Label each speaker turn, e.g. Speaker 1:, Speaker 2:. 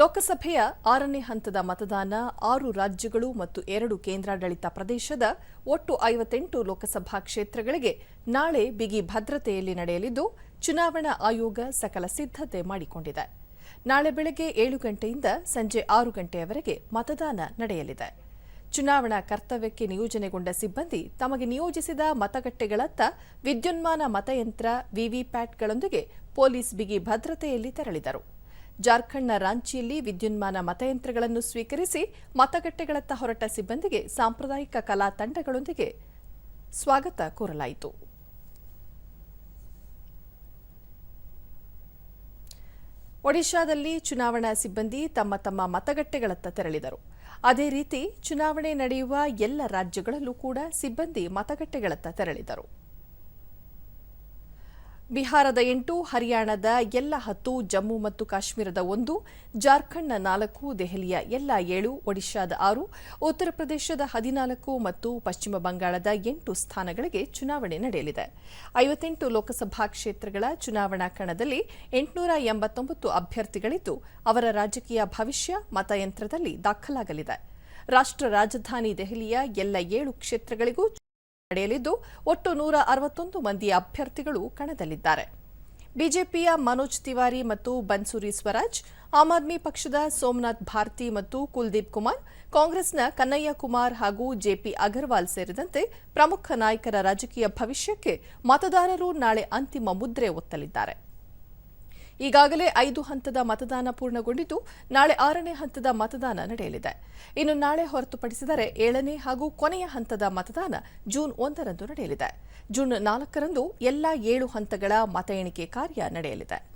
Speaker 1: ಲೋಕಸಭೆಯ ಆರನೇ ಹಂತದ ಮತದಾನ ಆರು ರಾಜ್ಯಗಳು ಮತ್ತು ಎರಡು ಕೇಂದ್ರಾಡಳಿತ ಪ್ರದೇಶದ ಒಟ್ಟು ಐವತ್ತೆಂಟು ಲೋಕಸಭಾ ಕ್ಷೇತ್ರಗಳಿಗೆ ನಾಳೆ ಬಿಗಿ ಭದ್ರತೆಯಲ್ಲಿ ನಡೆಯಲಿದ್ದು, ಚುನಾವಣಾ ಆಯೋಗ ಸಕಲ ಸಿದ್ಧತೆ ಮಾಡಿಕೊಂಡಿದೆ. ನಾಳೆ ಬೆಳಗ್ಗೆ ಏಳು ಗಂಟೆಯಿಂದ ಸಂಜೆ ಆರು ಗಂಟೆಯವರೆಗೆ ಮತದಾನ ನಡೆಯಲಿದೆ. ಚುನಾವಣಾ ಕರ್ತವ್ಯಕ್ಕೆ ನಿಯೋಜನೆಗೊಂಡ ಸಿಬ್ಬಂದಿ ತಮಗೆ ನಿಯೋಜಿಸಿದ ಮತಗಟ್ಟೆಗಳತ್ತ ವಿದ್ಯುನ್ಮಾನ ಮತಯಂತ್ರ, ವಿವಿಪ್ಯಾಟ್ಗಳೊಂದಿಗೆ ಪೊಲೀಸ್ ಬಿಗಿ ಭದ್ರತೆಯಲ್ಲಿ ತೆರಳಿದರು. ಜಾರ್ಖಂಡ್ನ ರಾಂಚಿಯಲ್ಲಿ ವಿದ್ಯುನ್ಮಾನ ಮತಯಂತ್ರಗಳನ್ನು ಸ್ವೀಕರಿಸಿ ಮತಗಟ್ಟೆಗಳತ್ತ ಹೊರಟ ಸಿಬ್ಬಂದಿಗೆ ಸಾಂಪ್ರದಾಯಿಕ ಕಲಾ ತಂಡಗಳೊಂದಿಗೆ ಸ್ವಾಗತ ಕೋರಲಾಯಿತು. ಒಡಿಶಾದಲ್ಲಿ ಚುನಾವಣಾ ಸಿಬ್ಬಂದಿ ತಮ್ಮ ತಮ್ಮ ಮತಗಟ್ಟೆಗಳತ್ತ ತೆರಳಿದರು. ಅದೇ ರೀತಿ, ಚುನಾವಣೆ ನಡೆಯುವ ಎಲ್ಲ ರಾಜ್ಯಗಳಲ್ಲೂ ಕೂಡ ಸಿಬ್ಬಂದಿ ಮತಗಟ್ಟೆಗಳತ್ತ ತೆರಳಿದರು. ಬಿಹಾರದ ಎಂಟು, ಹರಿಯಾಣದ ಎಲ್ಲ ಹತ್ತು, ಜಮ್ಮು ಮತ್ತು ಕಾಶ್ಮೀರದ ಒಂದು, ಜಾರ್ಖಂಡ್ನ ನಾಲ್ಕು, ದೆಹಲಿಯ ಎಲ್ಲ ಏಳು, ಒಡಿಶಾದ ಆರು, ಉತ್ತರ ಪ್ರದೇಶದ ಹದಿನಾಲ್ಕು ಮತ್ತು ಪಶ್ಚಿಮ ಬಂಗಾಳದ ಎಂಟು ಸ್ಥಾನಗಳಿಗೆ ಚುನಾವಣೆ ನಡೆಯಲಿದೆ. ಐವತ್ತೆಂಟು ಲೋಕಸಭಾ ಕ್ಷೇತ್ರಗಳ ಚುನಾವಣಾ ಕಣದಲ್ಲಿ ಎಂಟುನೂರ ಎಂಬತ್ತೊಂಬತ್ತು ಅಭ್ಯರ್ಥಿಗಳಿದ್ದು, ಅವರ ರಾಜಕೀಯ ಭವಿಷ್ಯ ಮತಯಂತ್ರದಲ್ಲಿ ದಾಖಲಾಗಲಿದೆ. ರಾಷ್ಟ್ರ ರಾಜಧಾನಿ ದೆಹಲಿಯ ಎಲ್ಲ ಏಳು ಕ್ಷೇತ್ರಗಳಿಗೂ ನಡೆಯಲಿದ್ದು, ಒಟ್ಟು ನೂರ ಅರವತ್ತೊಂದು ಮಂದಿ ಅಭ್ಯರ್ಥಿಗಳು ಕಣದಲ್ಲಿದ್ದಾರೆ. ಬಿಜೆಪಿಯ ಮನೋಜ್ ತಿವಾರಿ ಮತ್ತು ಬನ್ಸೂರಿ ಸ್ವರಾಜ್, ಆಮ್ ಆದ್ಮಿ ಪಕ್ಷದ ಸೋಮನಾಥ್ ಭಾರತಿ ಮತ್ತು ಕುಲ್ದೀಪ್ ಕುಮಾರ್, ಕಾಂಗ್ರೆಸ್ನ ಕನ್ನಯ್ಯ ಕುಮಾರ್ ಹಾಗೂ ಜೆಪಿ ಅಗರ್ವಾಲ್ ಸೇರಿದಂತೆ ಪ್ರಮುಖ ನಾಯಕರ ರಾಜಕೀಯ ಭವಿಷ್ಯಕ್ಕೆ ಮತದಾರರು ನಾಳೆ ಅಂತಿಮ ಮುದ್ರೆ ಒತ್ತಲಿದ್ದಾರೆ. ಈಗಾಗಲೇ ಐದು ಹಂತದ ಮತದಾನ ಪೂರ್ಣಗೊಂಡಿದ್ದು, ನಾಳೆ ಆರನೇ ಹಂತದ ಮತದಾನ ನಡೆಯಲಿದೆ. ಇನ್ನು ನಾಳೆ ಹೊರತುಪಡಿಸಿದರೆ ಏಳನೇ ಹಾಗೂ ಕೊನೆಯ ಹಂತದ ಮತದಾನ ಜೂನ್ ಒಂದರಂದು ನಡೆಯಲಿದೆ. ಜೂನ್ ನಾಲ್ಕರಂದು ಎಲ್ಲಾ ಏಳು ಹಂತಗಳ ಮತ ಎಣಿಕೆ ಕಾರ್ಯ ನಡೆಯಲಿದೆ.